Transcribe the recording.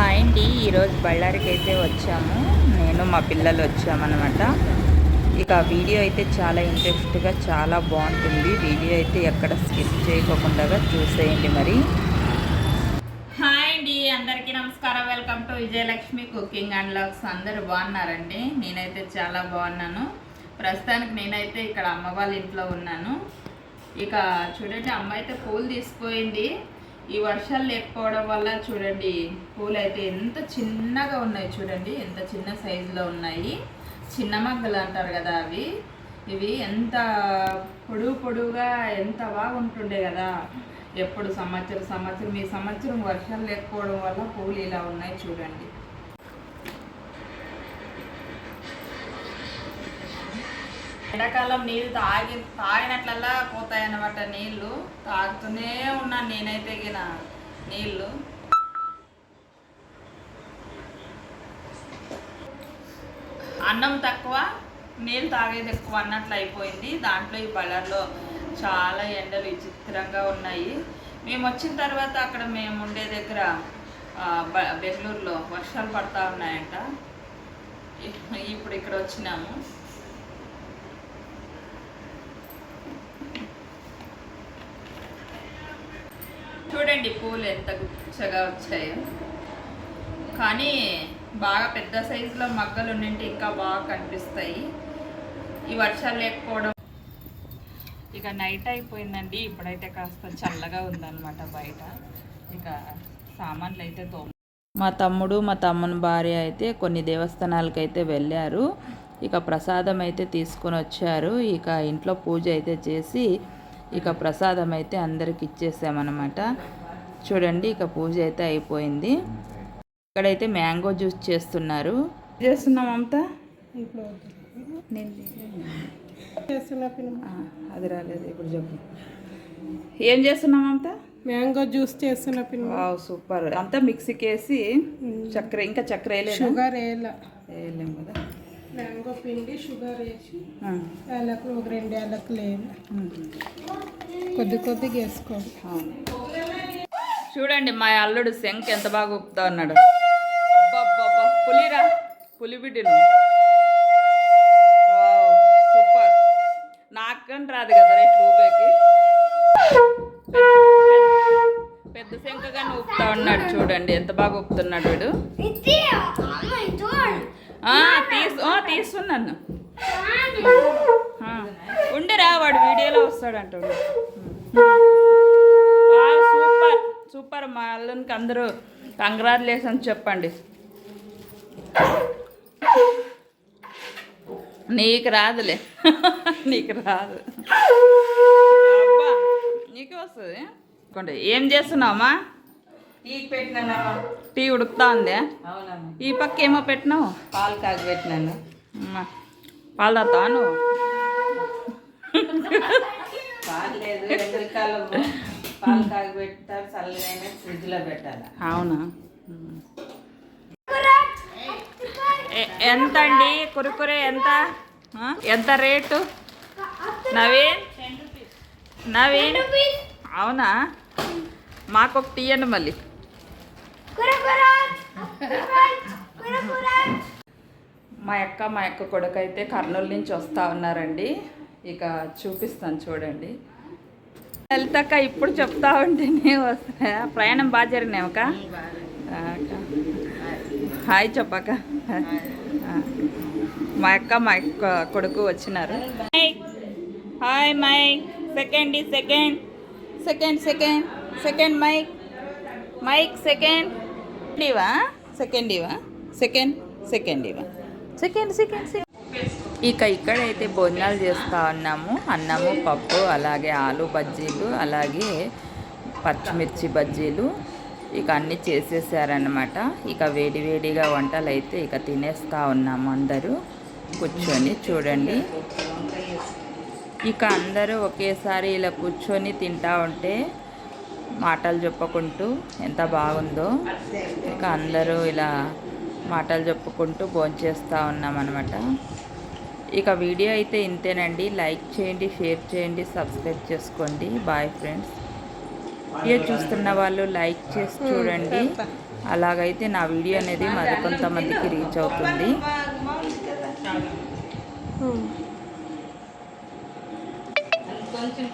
Hi అండి. ఈరోజు బళ్ళారికి అయితే వచ్చాము. నేను మా పిల్లలు వచ్చామన్నమాట. ఇక వీడియో అయితే చాలా ఇంట్రెస్ట్గా చాలా బాగుంటుంది. వీడియో అయితే ఎక్కడ స్కిప్ చేయకోకుండా చూసేయండి మరి. హాయ్ అండి. అందరికీ నమస్కారం. Welcome to Vijayalakshmi cooking and vlogs అందరూ బాగున్నారండి? నేనైతే చాలా బాగున్నాను. ప్రస్తుతానికి నేనైతే ఇక్కడ అమ్మ వాళ్ళ ఇంట్లో ఉన్నాను. ఇక చూడండి అమ్మ అయితే పూలు తీసుకుపోయింది ఈ వర్షాలు లేకపోవడం వల్ల చూడండి పూలు అయితే ఎంత చిన్నగా ఉన్నాయి చూడండి ఎంత చిన్న సైజులో ఉన్నాయి. చిన్న మగ్గలు అంటారు కదా అవి. ఇవి ఎంత పొడుగు పొడుగుగా ఎంత బాగుంటుండే కదా. ఎప్పుడు సంవత్సరం సంవత్సరం ఈ సంవత్సరం వర్షాలు లేకపోవడం వల్ల పూలు ఇలా ఉన్నాయి చూడండి. ఎండాకాలం నీళ్ళు తాగి తాగినట్లల్లా పోతాయన్నమాట నీళ్ళు. తాగుతూనే ఉన్నాను నేనైతే గిన నీళ్ళు. అన్నం తక్కువ నీళ్ళు తాగేది ఎక్కువ అన్నట్లు అయిపోయింది. దాంట్లో ఈ బళ్ళర్లో చాలా ఎండలు విచిత్రంగా ఉన్నాయి. మేము వచ్చిన తర్వాత అక్కడ మేము ఉండే దగ్గర బ- బెంగళూరులో వర్షాలు పడతా ఉన్నాయంట. ఇప్పుడు ఇక్కడ వచ్చినాము. చూడండి పూలు ఎంత గుచ్చగా వచ్చాయో. కానీ బాగా పెద్ద సైజులో మగ్గలు ఉండింటే ఇంకా బాగా కనిపిస్తాయి. ఈ వర్షాలు లేకపోవడం. ఇక నైట్ అయిపోయిందండి. ఇప్పుడైతే కాస్త చల్లగా ఉందన్నమాట బయట. ఇక సామాన్లు అయితే తో మా తమ్ముడు మా తమ్ముని భార్య అయితే కొన్ని దేవస్థానాలకు అయితే వెళ్ళారు. ఇక ప్రసాదం అయితే తీసుకొని వచ్చారు. ఇక ఇంట్లో పూజ అయితే చేసి ఇక ప్రసాదం అయితే అందరికి ఇచ్చేసామన్నమాట. చూడండి ఇక పూజ అయితే అయిపోయింది. ఇక్కడైతే మ్యాంగో జ్యూస్ చేస్తున్నారు. చేస్తున్నాం. ఆ, అది రాలేదు ఇప్పుడు చెప్పు. ఏం చేస్తున్నాం మమతా? మ్యాంగో జ్యూస్ చేస్తున్న వావ్ సూపర్. అంతా మిక్సీకి వేసి చక్కెర ఇంకా చక్కెర వేయలేదు? షుగర్ వేయాల. వేయలేం కదా. మ్యాంగో పిండి షుగర్ వేసి యాలకులు ఒక రెండు యాలకులు వేయాలి ఉమ్, కొద్ది కొద్దిగా వేసుకోవాలి. చూడండి మా అల్లుడు శంఖ ఎంత బాగా ఊపుతా ఉన్నాడు. అబ్బబ్బబ్బా, పులిరా? పులి వావ్, సూపర్. నాకని రాదు కదా రేట్ ఊపేకి పెద్ద శంఖగా ఊపుతా ఉన్నాడు చూడండి ఎంత బాగా ఊపుతున్నాడు వీడు. తీసు ఆ, తీస్తున్నాను ఆ, ఉండిరా వాడు వీడియోలో వస్తాడంటాడు. ఆ, సూపర్ సూపర్ మా అల్లునికి అందరూ కంగ్రాచులేషన్స్ చెప్పండి. నీకు రాదులే. నీకు రాదు. నీకు వస్తుంది? కొండ ఏం చేస్తున్నావమ్మా? టీ టీ ఉడుకుతా ఉందే ఈ పక్క ఏమో పెట్టినావు పాలు కాగి పెట్టినాను పాలు పెట్టాలి అవునా ఎంత అండి కురుకురే ఎంత? ఎంత రేటు నవీన్ నవీన్ అవునా మాకు ఒక తీయండి మళ్ళీ మా అక్క మా యొక్క కొడుకు అయితే కర్నూలు నుంచి వస్తా ఉన్నారండి. ఇక చూపిస్తాను చూడండి. వెళ్తాక ఇప్పుడు చెప్తా ఉంటేనే వస్తా ప్రయాణం బాగా జరిగినామక్క హాయ్ చెప్పక్క. మా అక్క మా యొక్క కొడుకు వచ్చినారు. Hi mic. Second second. Second second. Second mic. Mic second. ఇవా సెకండ్ ఇవా సెకండ్ సెకండ్ ఇవా సెకండ్ సెకండ్ ఇక ఇక్కడైతే భోజనాలు చేస్తూ ఉన్నాము. అన్నము పప్పు అలాగే ఆలు బజ్జీలు అలాగే పచ్చిమిర్చి బజ్జీలు. ఇక అన్నీ చేసేసారనమాట ఇక వేడివేడిగా వంటలు అయితే ఇక తినేస్తూ ఉన్నాము అందరూ. కూర్చొని చూడండి. ఇక అందరూ ఒకేసారి ఇలా కూర్చొని తింటా ఉంటే మాటలు చెప్పుకుంటూ ఎంత బాగుందో. ఇక అందరూ ఇలా మాటలు చెప్పుకుంటూ భోంచేస్తూ ఉన్నామన్నమాట. ఇక వీడియో అయితే ఇంతేనండి. లైక్ చేయండి షేర్ చేయండి సబ్స్క్రైబ్ చేసుకోండి. Bye friends. వీడియో చూస్తున్న వాళ్ళు లైక్ చేసి చూడండి. అలాగైతే నా వీడియో అనేది మరికొంతమందికి రీచ్ అవుతుంది. కొంచెం